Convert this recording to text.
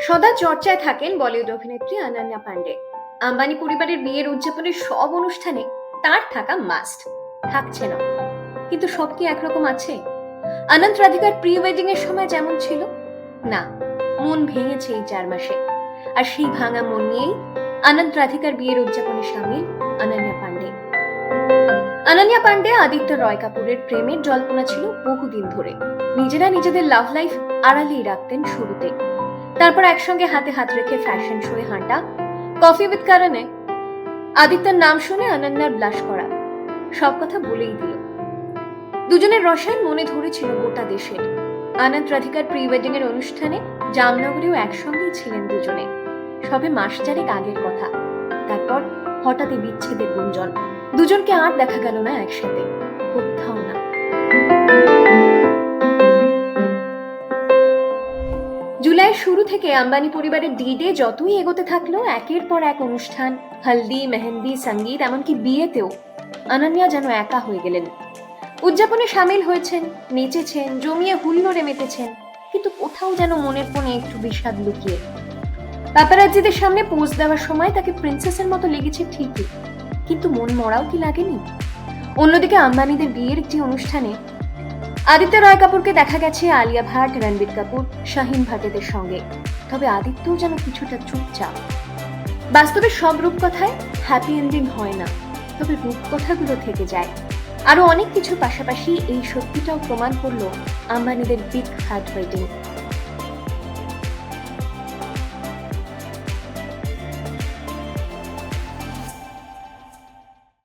সদা চর্চায় থাকেন বলিউড অভিনেত্রী অনন্যা পান্ডে। আম্বানি পরিবারের বিয়ের উদযাপনের সব অনুষ্ঠানে তার থাকা মাস্ট থাকছে না। কিন্তু সব কি একরকম আছে? অনন্ত রাধিকার প্রি ওয়েডিং এর সময় যেমন ছিল? না, মন ভেঙেছে এই চার মাসে। আর সেই ভাঙা মন নিয়েই অনন্ত রাধিকার বিয়ের উদযাপনে সামিল অনন্যা পান্ডে। অনন্যা পান্ডে আদিত্য রয় কাপুরের প্রেমের জল্পনা ছিল বহুদিন ধরে। নিজেরা নিজেদের লাভ লাইফ আড়ালেই রাখতেন শুরুতে। তারপর একসঙ্গে হাতে হাত রেখে ফ্যাশন শোয়ে হাঁটা। কফি উইথ কারণে আদিত্যর নাম শুনে অনন্যার ব্লাশ করা। সব কথা বলেই দিল। দুজনের রসায়ন মনে ধরেছিল গোটা দেশের। আনন্দ রাধিকার প্রি ওয়েডিং এর অনুষ্ঠানে জামনগরেও একসঙ্গেই ছিলেন দুজনে। সবে মাস চারেক আগের কথা। তারপর হঠাৎই বিচ্ছেদের গুঞ্জন। দুজনকে আর দেখা গেল না একসাথে। জুলাইয়ের শুরু থেকে আম্বানি পরিবারের ডিডে যতই এগোতে থাকল, একের পর এক অনুষ্ঠান, হলদি, মেহেন্দি, সংগীত, এমনকি বিয়েতেও অনন্যা যেন একা হয়ে গেলেন। উদযাপনে সামিল হয়েছেন, নেচেছেন, জমিয়ে হুল্লোড়ে মেতেছেন, কিন্তু কোথাও যেন মনের কোণে একটু বিষাদ লুকিয়ে। পাপারাজ্জিদের সামনে পোজ দেওয়ার সময় তাকে প্রিন্সেসের মতো লেগেছে ঠিকই, কিন্তু মন মরাও কি লাগেনি? অন্যদিকে আম্বানিদের বিয়ের একটি অনুষ্ঠানে আদিত্য রয় কাপুরকে দেখা গেছে আলিয়া ভাট, রণবীর কাপুর, শাহিন ভাটেদের সঙ্গে। তবে আদিত্য যেন কিছুটা চুপচাপ। বাস্তবে সব রূপকথায় হ্যাপি এন্ডিং হয় না। তবে রূপকথাগুলো থেকে যায়। আরও অনেক কিছুর পাশাপাশি এই সত্যিটাও প্রমাণ করল আম্বানিদের বিগ হার্ট ওয়েডিং